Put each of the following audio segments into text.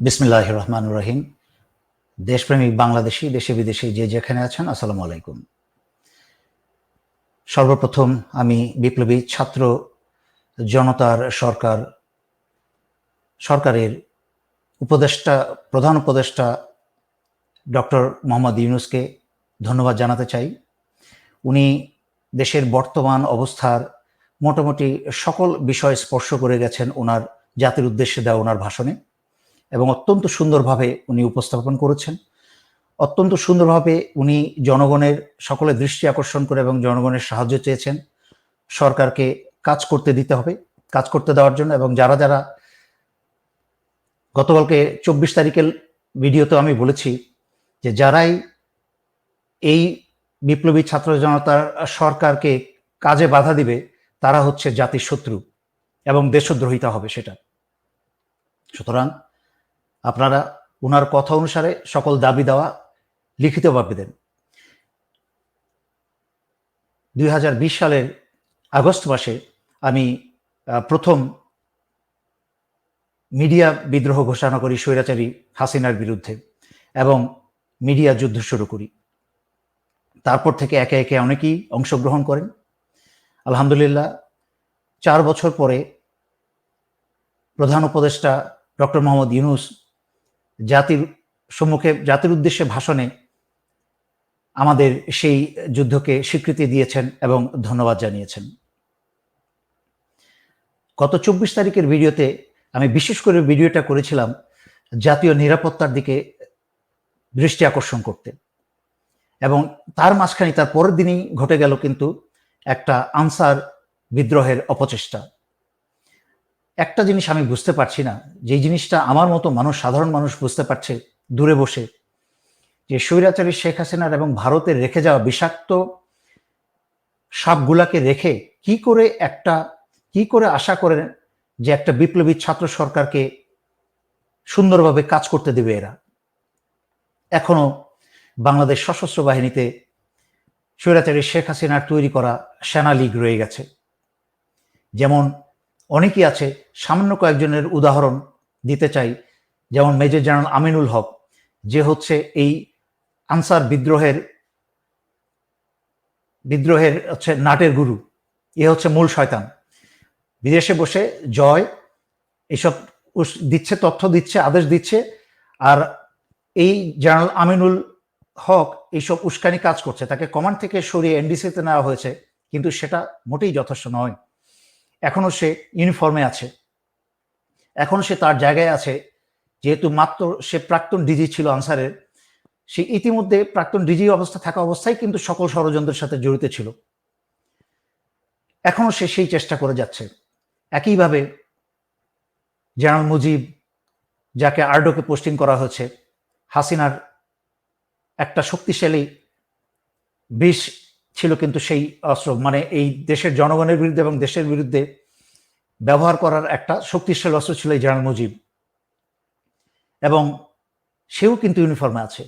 বিসমিল্লাহ রহমান রহিম দেশপ্রেমিক বাংলাদেশি, দেশে বিদেশে যে যেখানে আছেন, আসসালামু আলাইকুম। সর্বপ্রথম আমি বিপ্লবী ছাত্র জনতার সরকার, সরকারের উপদেষ্টা, প্রধান উপদেষ্টা ডক্টর মোহাম্মদ ইউনুসকে ধন্যবাদ জানাতে চাই। উনি দেশের বর্তমান অবস্থার মোটামুটি সকল বিষয় স্পর্শ করে গেছেন ওনার জাতির উদ্দেশ্যে দেওয়া ওনার ভাষণে। এবং অত্যন্ত সুন্দরভাবে উনি উপস্থাপন করেছেন। অত্যন্ত সুন্দরভাবে উনি জনগণের সকলের দৃষ্টি আকর্ষণ করে এবং জনগণের সাহায্য চেয়েছেন। সরকারকে কাজ করতে দিতে হবে, কাজ করতে দেওয়ার জন্য এবং যারা যারা গতকালকে চব্বিশ তারিখের ভিডিওতে আমি বলেছি যে যারাই এই বিপ্লবী ছাত্র জনতার সরকারকে কাজে বাধা দিবে, তারা হচ্ছে জাতির শত্রু এবং দেশদ্রোহিতা হবে সেটা। সুতরাং আপনারা ওনার কথা অনুসারে সকল দাবি দেওয়া লিখিতভাবে দেন। দুই হাজার বিশ সালের আগস্ট মাসে আমি প্রথম মিডিয়া বিদ্রোহ ঘোষণা করি স্বৈরাচারী হাসিনার বিরুদ্ধে এবং মিডিয়া যুদ্ধ শুরু করি। তারপর থেকে একে একে অনেকেই অংশগ্রহণ করেন। আলহামদুলিল্লাহ, চার বছর পরে প্রধান উপদেষ্টা ডক্টর মোহাম্মদ ইউনুস জাতির সম্মুখে, জাতির উদ্দেশ্যে ভাষণে আমাদের সেই যুদ্ধকে স্বীকৃতি দিয়েছেন এবং ধন্যবাদ জানিয়েছেন। গত চব্বিশ তারিখের ভিডিওতে আমি বিশেষ করে ভিডিওটা করেছিলাম জাতীয় নিরাপত্তার দিকে দৃষ্টি আকর্ষণ করতে। এবং তার মাঝখানে তার পরের দিনই ঘটে গেল কিন্তু একটা আনসার বিদ্রোহের অপচেষ্টা। একটা জিনিস আমি বুঝতে পারছি না যে জিনিসটা আমার মতো মানুষ, সাধারণ মানুষ বুঝতে পারছে দূরে বসে, যে স্বৈরাচারী শেখ হাসিনার এবং ভারতের রেখে যাওয়া বিষাক্ত সাপগুলাকে রেখে কি করে একটা, কি করে আশা করেন যে একটা বিপ্লবী ছাত্র সরকারকে সুন্দরভাবে কাজ করতে দেবে এরা? এখনও বাংলাদেশ সশস্ত্র বাহিনীতে স্বৈরাচারী শেখ হাসিনার তৈরি করা সেনা লীগ রয়ে গেছে। যেমন অনেকেই আছে, সামান্য কয়েকজনের উদাহরণ দিতে চাই। যেমন মেজর জেনারেল আমিনুল হক, যে হচ্ছে এই আনসার বিদ্রোহের বিদ্রোহের হচ্ছে নাটের গুরু। এ হচ্ছে মূল শয়তান। বিদেশে বসে জয়, এসব দিচ্ছে, তথ্য দিচ্ছে, আদেশ দিচ্ছে, আর এই জেনারেল আমিনুল হক এইসব উস্কানি কাজ করছে। তাকে কমান্ড থেকে সরিয়ে এনডিসিতে নেওয়া হয়েছে, কিন্তু সেটা মোটেই যথেষ্ট নয়। এখনও সে ইউনিফর্মে আছে। এখনও সে তার জায়গায় আছে। যেহেতু মাত্র সে প্রাক্তন ডিজি ছিল আনসারের, সে ইতিমধ্যে প্রাক্তন ডিজি অবস্থা থাকা অবস্থায় কিন্তু সকল ষড়যন্ত্রের সাথে জড়িত ছিল। এখনও সে সেই চেষ্টা করে যাচ্ছে। একইভাবে জেনারেল মুজিব, যাকে আর্ডোকে পোস্টিং করা হয়েছে, হাসিনার একটা শক্তিশালী বিষ ছিল কিন্তু সেই অস্ত্র মানে এই দেশের জনগণের বিরুদ্ধে এবং দেশের বিরুদ্ধে ব্যবহার করার একটা শক্তিশালী অস্ত্র ছিল এই জেনারেল মুজিব। এবং সেও কিন্তু ইউনিফর্মে আছে।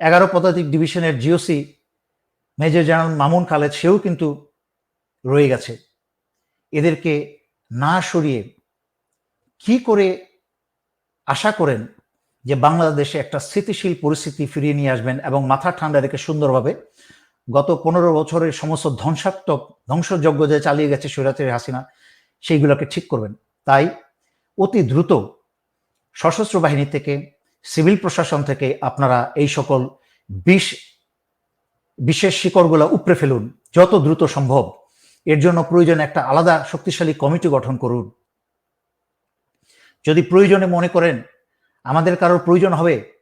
এগারো পদাতিক ডিভিশনের GOC major general Mamun Khaled, সেও কিন্তু রয়ে গেছে। এদেরকে না সরিয়ে কি করে আশা করেন যে বাংলাদেশে একটা স্থিতিশীল পরিস্থিতি ফিরিয়ে নিয়ে আসবেন এবং মাথা ঠান্ডা রেখে সুন্দরভাবে গত পনেরো বছরের সমস্ত ধ্বংসাত্মক ধ্বংসযজ্ঞ যে চালিয়ে গেছে সৈরাতের হাসিনা, সেইগুলোকে ঠিক করবেন। তাই অতি দ্রুত সশস্ত্র বাহিনী থেকে, সিভিল প্রশাসন থেকে আপনারা এই সকল বিষ, বিশেষ শিকড়গুলো উপড়ে ফেলুন। যত দ্রুত সম্ভব। এর জন্য প্রয়োজন একটা আলাদা শক্তিশালী কমিটি গঠন করুন। যদি প্রয়োজনে মনে করেন, আমাদের কারোর প্রয়োজন হবে,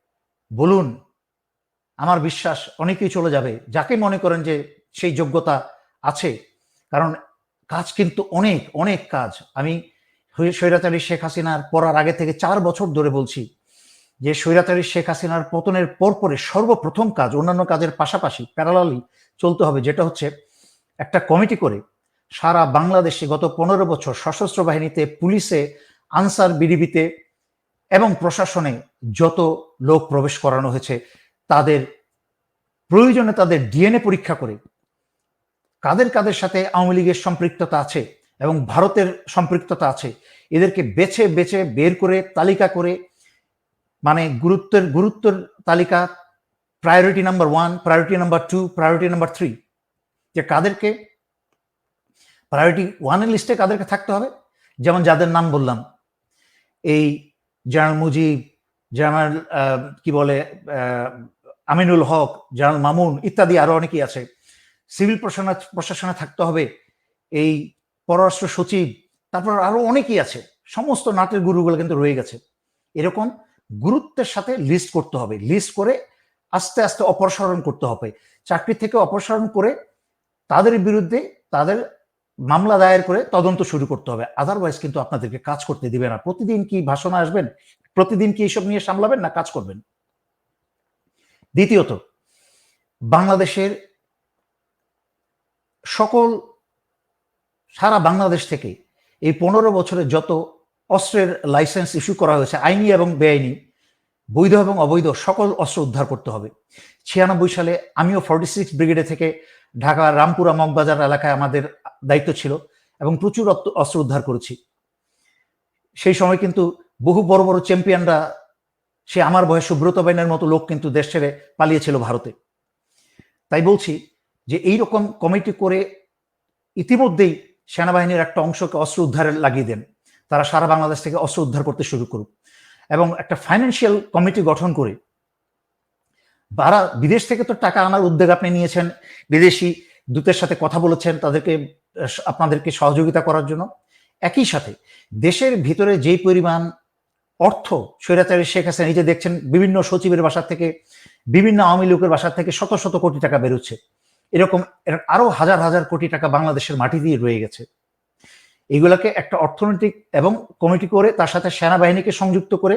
বলুন। আমার বিশ্বাস অনেকেই চলে যাবে, যাকে মনে করেন যে সেই যোগ্যতা আছে। কারণ কাজ কিন্তু অনেক অনেক কাজ। আমি স্বৈরাচারী শেখ হাসিনার পড়ার আগে থেকে চার বছর ধরে বলছি যে স্বৈরাচারী শেখ হাসিনার পতনের পরপরে সর্বপ্রথম কাজ, অন্যান্য কাজের পাশাপাশি প্যারালালি চলতে হবে, যেটা হচ্ছে একটা কমিটি করে সারা বাংলাদেশে গত পনেরো বছর সশস্ত্র বাহিনীতে পুলিশে, আনসার বিডিবিতে এবং প্রশাসনে যত লোক প্রবেশ করানো হয়েছে। তাদের প্রয়োজনে তাদের ডিএনএ পরীক্ষা করে। কাদের কাদের সাথে আওয়ামী লীগের সম্পৃক্ততা আছে এবং ভারতের সম্পৃক্ততা আছে, এদেরকে বেছে বেছে বের করে, তালিকা করে মানে গুরুত্বের গুরুত্বের তালিকা priority number one priority number two priority number three যে কাদেরকে প্রায়োরিটি ওয়ানের লিস্টে কাদেরকে থাকতে হবে। যেমন যাদের নাম বললাম, এই জেনারেল মুজিব জেনারেল কি বলে আমিনুল হক জেনারেল মামুন ইত্যাদি আরও অনেকেই আছে। সিভিল প্রশাসনে প্রশাসনে থাকতে হবে। এই পররাষ্ট্র সচিব, তারপর আরও অনেকেই আছে। সমস্ত নাটের গুরুগুলো কিন্তু রয়ে গেছে। এরকম গুরুত্বের সাথে লিস্ট করতে হবে। লিস্ট করে আস্তে আস্তে অপসারণ করতে হবে। চাকরি থেকে অপসারণ করে তাদের বিরুদ্ধে তাদের মামলা দায়ের করে তদন্ত শুরু করতে হবে। আদারওয়াইজ কিন্তু আপনাদেরকে কাজ করতে দিবে না। প্রতিদিন কি ভাষণ আসবেন? প্রতিদিন কি এইসব নিয়ে সামলাবেন না কাজ করবেন? দ্বিতীয়ত, বাংলাদেশের সকল, সারা বাংলাদেশ থেকে এই পনেরো বছরে যত অস্ত্রের লাইসেন্স ইস্যু করা হয়েছে, আইনি এবং বেআইনি, বৈধ এবং অবৈধ, সকল অস্ত্র উদ্ধার করতে হবে। ছিয়ানব্বই সালে আমিও ফর্টি সিক্স ব্রিগেডে থেকে ঢাকা, রামপুরা, মগবাজার এলাকায় আমাদের দায়িত্ব ছিল এবং প্রচুর অস্ত্র- অস্ত্র উদ্ধার করেছি। সেই সময় কিন্তু বহু বড় বড় চ্যাম্পিয়নরা সে আমার বয়স সুব্রত বাইনের মতো লোক কিন্তু দেশ ছেড়ে পালিয়েছিল ভারতে। তাই বলছি যে এই রকম কমিটি করে ইতিমধ্যেই সেনাবাহিনীর একটা অংশকে অস্ত্র উদ্ধারে লাগিয়ে দেন। তারা সারা বাংলাদেশ থেকে অস্ত্র উদ্ধার করতে শুরু করুক। এবং একটা ফাইন্যান্সিয়াল কমিটি গঠন করে তারা বিদেশ থেকে তো টাকা আনার উদ্যোগ আপনি নিয়েছেন, বিদেশি দূতের সাথে কথা বলেছেন, তাদেরকে, আপনাদেরকে সহযোগিতা করার জন্য। একই সাথে দেশের ভিতরে যেই পরিমাণ অর্থ, স্বৈরাচারী শেখ হাসিনা নিজে দেখছেন বিভিন্ন সচিবের বাসা থেকে, বিভিন্ন আওয়ামী লোকের বাসা থেকে শত শত কোটি টাকা বেরোচ্ছে। এরকম এর আরও হাজার হাজার কোটি টাকা বাংলাদেশের মাটি দিয়ে রয়ে গেছে। এগুলোকে একটা অর্থনৈতিক এবং কমিটি করে, তার সাথে সেনাবাহিনীকে সংযুক্ত করে,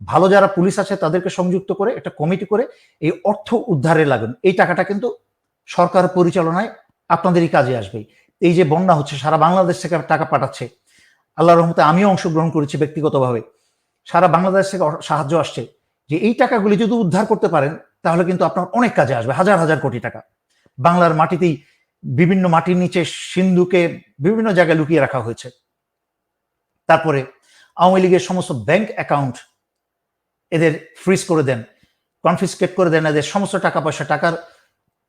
ভালো যারা পুলিশ আছে তাদেরকে সংযুক্ত করে, একটা কমিটি করে এই অর্থ উদ্ধারে লাগুন। এই টাকাটা কিন্তু সরকার পরিচালনায় আপনাদেরই কাজে আসবে। এই যে বন্যা হচ্ছে, সারা বাংলাদেশ থেকে টাকা পাঠাচ্ছে। আল্লাহ রহমতে আমিও অংশগ্রহণ করেছি ব্যক্তিগতভাবে। সারা বাংলাদেশ থেকে সাহায্য আসছে যে এই টাকাগুলি যদি উদ্ধার করতে পারেন, তাহলে কিন্তু আপনার অনেক কাজে আসবে, হাজার হাজার কোটি টাকা। বাংলার মাটিতেই বিভিন্ন মাটির নিচে সিন্ধুকে বিভিন্ন জায়গায় লুকিয়ে রাখা হয়েছে। তারপরে আওয়ামী লীগের সমস্ত ব্যাংক অ্যাকাউন্ট এদের ফ্রিজ করে দেন কনফিসকেট করে দেন এদের সমস্ত টাকা পয়সা। টাকার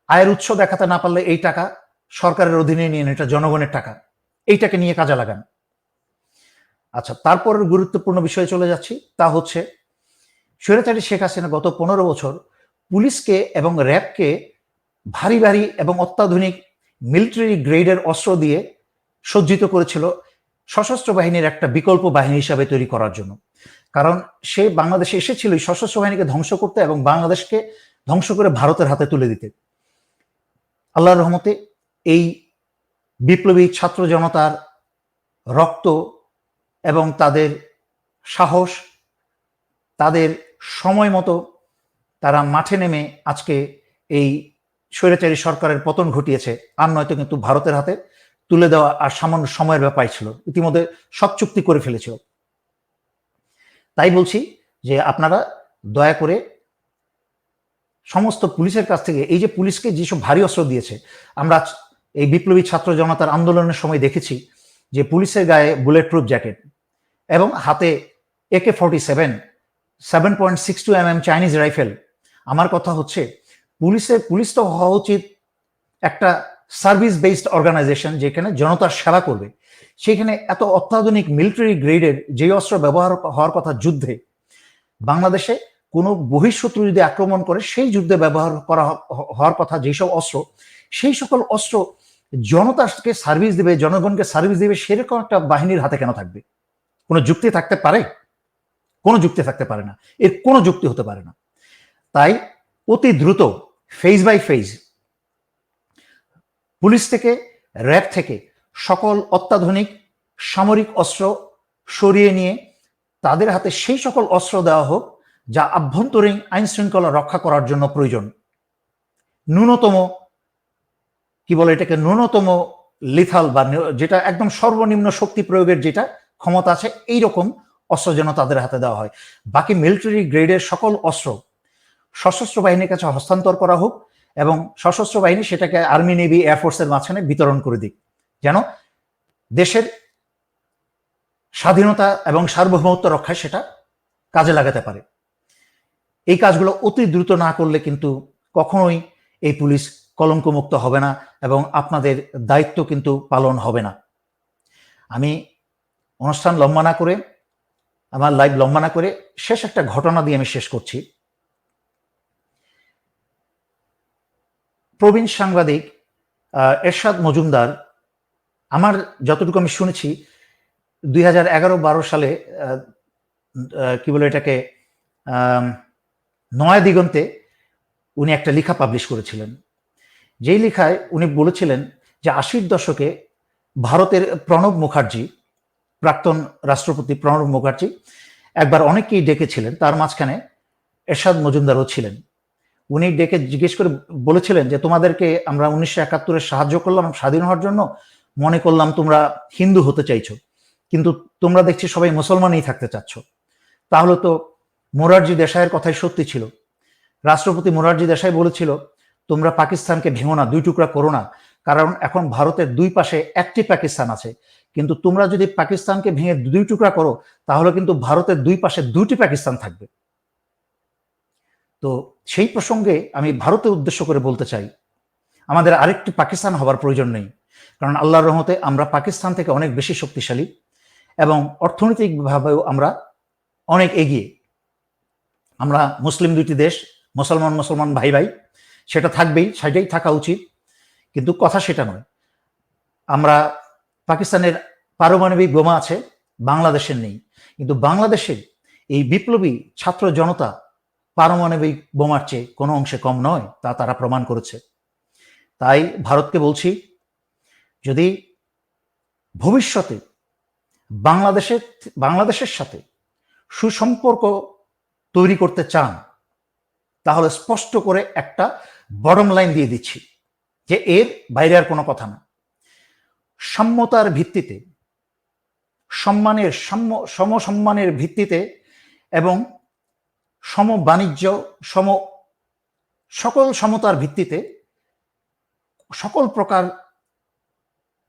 আয়ের উৎস দেখাতে না পারলে এই টাকা সরকারের অধীনে নিয়ে এটা জনগণের টাকা। এইটাকে নিয়ে কাজে লাগান। আচ্ছা তারপর গুরুত্বপূর্ণ বিষয়ে চলে যাচ্ছি। তা হচ্ছে, স্বৈরাচারী শেখ হাসিনা গত পনেরো বছর পুলিশকে এবং র্যাবকে ভারী ভারী এবং অত্যাধুনিক মিলিটারি গ্রেডের অস্ত্র দিয়ে সজ্জিত করেছিল সশস্ত্র বাহিনীর একটা বিকল্প বাহিনী হিসাবে তৈরি করার জন্য। কারণ সে বাংলাদেশে এসেছিল সশস্ত্র বাহিনীকে ধ্বংস করতে এবং বাংলাদেশকে ধ্বংস করে ভারতের হাতে তুলে দিতে। আল্লাহর রহমতে এই বিপ্লবী ছাত্র জনতার রক্ত এবং তাদের সাহস, তাদের সময় মতো তারা মাঠে নেমে আজকে এই স্বৈরাচারী সরকারের পতন ঘটিয়েছে। আর নয়তো কিন্তু ভারতের হাতে তুলে দেওয়া আর সামান্য সময়ের ব্যাপার ছিল। ইতিমধ্যে সব চুক্তি করে ফেলেছিল তাই বলছি যে আপনারা দয়া করে সমস্ত পুলিশের কাছ থেকে, এই যে পুলিশকে যেসব ভারী অস্ত্র দিয়েছে, আমরা এই বিপ্লবী ছাত্র জনতার আন্দোলনের সময় দেখেছি যে পুলিশের গায়ে বুলেট প্রুফ জ্যাকেট এবং হাতে AK forty seven seven point six two M M Chinese rifle আমার কথা হচ্ছে পুলিশের পুলিশ তো হওয়া উচিত একটা সার্ভিস বেসড অর্গানাইজেশন যেখানে জনতার সেবা করবে। সেখানে এত অত্যাধুনিক মিলিটারি গ্রেডের যে অস্ত্র ব্যবহার হওয়ার কথা যুদ্ধে, বাংলাদেশে কোনো বহিঃশত্রু যদি আক্রমণ করে, সেই যুদ্ধে ব্যবহার করা হওয়ার কথা যেসব অস্ত্র, সেই সকল অস্ত্র জনতাকে সার্ভিস দেবে, জনগণকে সার্ভিস দেবে, সেরকম একটা বাহিনীর হাতে কেন থাকবে? কোনো যুক্তি থাকতে পারে? কোনো যুক্তি থাকতে পারে না। এর কোনো যুক্তি হতে পারে না। তাই অতি দ্রুত ফেজ বাই ফেজ পুলিশ থেকে, র্যাব থেকে সকল অত্যাধুনিক সামরিক অস্ত্র সরিয়ে নিয়ে তাদের হাতে সেই সকল অস্ত্র দেওয়া হোক যা আভ্যন্তরীণ আইন শৃঙ্খলা রক্ষা করার জন্য প্রয়োজন। ন্যূনতম, কি বলে এটাকে? ন্যূনতম লিথাল বা যেটা একদম সর্বনিম্ন শক্তি প্রয়োগের যেটা ক্ষমতা আছে এই রকম অস্ত্র যেন তাদের হাতে দেওয়া হয়। বাকি মিলিটারি গ্রেডের সকল অস্ত্র সশস্ত্র বাহিনীর কাছে হস্তান্তর করা হোক এবং সশস্ত্র বাহিনী সেটাকে আর্মি নেভি এয়ারফোর্সের মাঝখানে বিতরণ করে দিক। যেন দেশের স্বাধীনতা এবং সার্বভৌমত্ব রক্ষায় সেটা কাজে লাগাতে পারে। এই কাজগুলো অতি দ্রুত না করলে কিন্তু কখনোই এই পুলিশ কলঙ্কমুক্ত হবে না এবং আপনাদের দায়িত্ব কিন্তু পালন হবে না। আমি অনুষ্ঠান লম্বা না করে, আমার লাইভ লম্বা না করে, শেষ একটা ঘটনা দিয়ে আমি শেষ করছি। প্রবীণ সাংবাদিক এরশাদ মজুমদার, আমার যতটুকু আমি শুনেছি, দুই হাজার এগারো বারো সালে কি বলে এটাকে নয়া দিগন্তে উনি একটা লেখা পাবলিশ করেছিলেন। যেই লেখায় উনি বলেছিলেন যে আশির দশকে ভারতের প্রণব মুখার্জি প্রাক্তন রাষ্ট্রপতি প্রণব মুখার্জি একবার অনেককেই ডেকেছিলেন, তার মাঝখানে এরশাদ মজুমদারও ছিলেন। উনি ডেকে জিজ্ঞেস করে বলেছিলেন যে, তোমাদেরকে আমরা উনিশশো একাত্তরে সাহায্য করলাম স্বাধীন হওয়ার জন্য, মনে করলাম তোমরা হিন্দু হতে চাইছো, কিন্তু তোমরা দেখছি সবাই মুসলমানই থাকতে চাচ্ছ। তাহলে তো মোরারজি দেশাইয়ের কথাই সত্যি ছিল। রাষ্ট্রপতি মোরারজি দেশাই বলেছিল, তোমরা পাকিস্তানকে ভেঙো না, দুই টুকরা করো না, কারণ এখন ভারতের দুই পাশে একটি পাকিস্তান আছে কিন্তু তোমরা যদি পাকিস্তানকে ভেঙে দুই টুকরা করো, তাহলে কিন্তু ভারতের দুই পাশে দুটি পাকিস্তান থাকবে। তো সেই প্রসঙ্গে আমি ভারতের উদ্দেশ্য করে বলতে চাই, আমাদের আরেকটি পাকিস্তান হবার প্রয়োজন নেই। কারণ আল্লাহর রহমতে আমরা পাকিস্তান থেকে অনেক বেশি শক্তিশালী এবং অর্থনৈতিকভাবেও আমরা অনেক এগিয়ে। আমরা মুসলিম দুইটি দেশ, মুসলমান মুসলমান ভাই ভাই, সেটা থাকবেই, সেটাই থাকা উচিত। কিন্তু কথা সেটা নয়, আমরা পাকিস্তানের পারমাণবিক বোমা আছে, বাংলাদেশের নেই। কিন্তু বাংলাদেশে এই বিপ্লবী ছাত্র জনতা পারমাণবিক বোমার চেয়ে কোনো অংশে কম নয়, তা তারা প্রমাণ করেছে। তাই ভারতকে বলছি, যদি ভবিষ্যতে বাংলাদেশের বাংলাদেশের সাথে সুসম্পর্ক তৈরি করতে চান, তাহলে স্পষ্ট করে একটা বটম লাইন দিয়ে দিচ্ছি, যে এর বাইরে আর কোনো কথা না। সাম্যতার ভিত্তিতে, সম্মানের সাম্য, সমসম্মানের ভিত্তিতে এবং সম বাণিজ্য সম, সকল সমতার ভিত্তিতে সকল প্রকার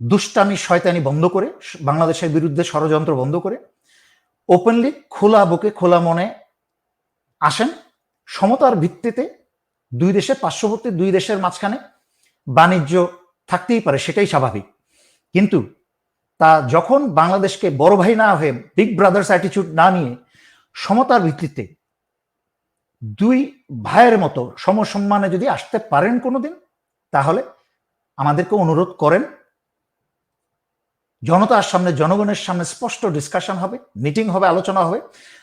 দুষ্টামি শয়তানি বন্ধ করে, বাংলাদেশের বিরুদ্ধে ষড়যন্ত্র বন্ধ করে ওপেনলি খোলা বুকে, খোলা মনে আসেন। সমতার ভিত্তিতে দুই দেশের পার্শ্ববর্তী দুই দেশের মাঝখানে বাণিজ্য থাকতেই পারে, সেটাই স্বাভাবিক। কিন্তু তা যখন বাংলাদেশকে বড় ভাই না হয়ে বিগ ব্রাদার্স অ্যাটিচিউড না নিয়ে সমতার ভিত্তিতে দুই ভাইয়ের মতো সমসম্মানে যদি আসতে পারেন কোনোদিন, তাহলে আমাদেরকে অনুরোধ করেন, জনতার সামনে, জনগণের সামনে স্পষ্ট ডিসকাশন হবে মিটিং হবে, আলোচনা হবে।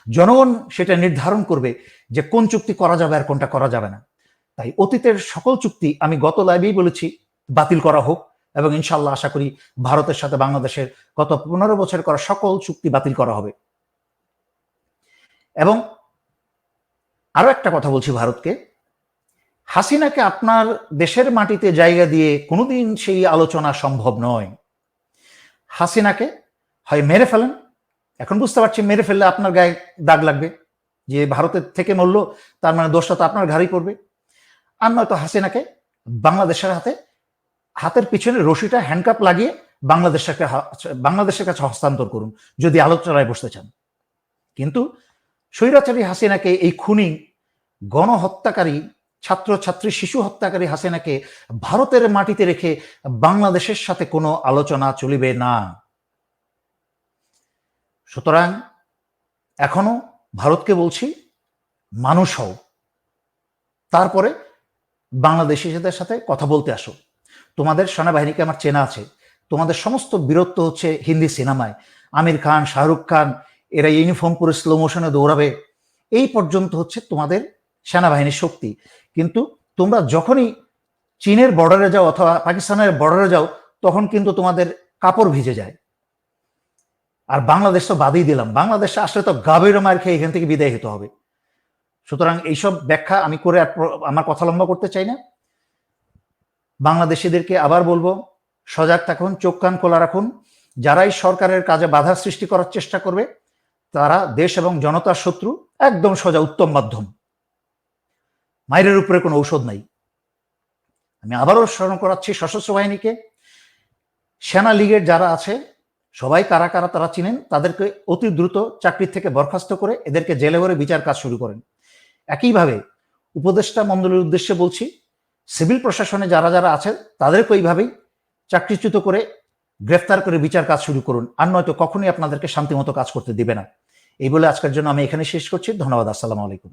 জনগণ সেটা নির্ধারণ করবে যে কোন চুক্তি করা যাবে আর কোনটা করা যাবে না। তাই অতীতের সকল চুক্তি আমি গত লাইভেই বলেছি, বাতিল করা হোক। এবং ইনশাল্লাহ আশা করি ভারতের সাথে বাংলাদেশের গত পনেরো বছর করা সকল চুক্তি বাতিল করা হবে। এবং আরও একটা কথা বলছি ভারতকে, হাসিনাকে আপনার দেশের মাটিতে জায়গা দিয়ে কোনোদিন সেই আলোচনা সম্ভব নয়। হাসিনাকে হয় মেরে ফেলেন, এখন বুঝতে পারছি মেরে ফেললে আপনার গায়ে দাগ লাগবে, যে ভারতের থেকে মরল, তার মানে দোষটা তো আপনার ঘাড়েই পড়বে। আর নয়তো হাসিনাকে বাংলাদেশের হাতে হাতের পিছনে রশিটা হ্যান্ডকাপ লাগিয়ে বাংলাদেশের বাংলাদেশের কাছে হস্তান্তর করুন, যদি আলোচনায় বসতে চান। কিন্তু স্বৈরাচারী হাসিনাকে এই খুনি, গণহত্যাকারী ছাত্র ছাত্রী শিশু হত্যাকারী হাসিনাকে ভারতের মাটিতে রেখে বাংলাদেশের সাথে কোনো আলোচনা চলিবে না। সুতরাং এখনও ভারতকে বলছি, মানুষ হও। তারপরে বাংলাদেশিদের সাথে কথা বলতে আসো। তোমাদের সেনাবাহিনীকে আমার চেনা আছে। তোমাদের সমস্ত বীরত্ব হচ্ছে হিন্দি সিনেমায়। আমির খান, শাহরুখ খান, এরা ইউনিফর্ম পরে স্লো মোশনে দৌড়াবে। এই পর্যন্ত হচ্ছে তোমাদের সেনাবাহিনীর শক্তি। কিন্তু তোমরা যখনই চীনের বর্ডারে যাও অথবা পাকিস্তানের বর্ডারে যাও, তখন কিন্তু তোমাদের কাপড় ভিজে যায়। আর বাংলাদেশ তো বাদই দিলাম। বাংলাদেশে আসলে তো গাভীর মার খেয়ে এখান থেকে বিদায় হতে হবে। সুতরাং এইসব ব্যাখ্যা আমি করে আমার কথা লম্বা করতে চাই না। বাংলাদেশিদেরকে আবার বলব, সজাগ থাকুন, চোখ কান খোলা রাখুন। যারাই সরকারের কাজে বাধা সৃষ্টি করার চেষ্টা করবে, তারা দেশ এবং জনতার শত্রু, একদম সোজা উত্তম মাধ্যম। মায়ের উপরে কোনো ঔষধ নাই। আমি আবারও স্মরণ করাচ্ছি সশস্ত্র বাহিনীকে। সেনা লীগের যারা আছে, সবাই কারা কারা তারা চিনেন, তাদেরকে অতি দ্রুত চাকরির থেকে বরখাস্ত করে এদেরকে জেলে ভরে বিচার কাজ শুরু করেন। একইভাবে উপদেষ্টা মণ্ডলীর উদ্দেশ্যে বলছি সিভিল প্রশাসনে যারা যারা আছেন তাদেরকে ওইভাবেই চাকরিচ্যুত করে গ্রেফতার করে বিচার কাজ শুরু করুন। আর নয়তো কখনোই আপনাদেরকে শান্তিমতো কাজ করতে দিবে না। এই বলে আজকের জন্য আমি এখানে শেষ করছি। ধন্যবাদ। আসসালামু আলাইকুম।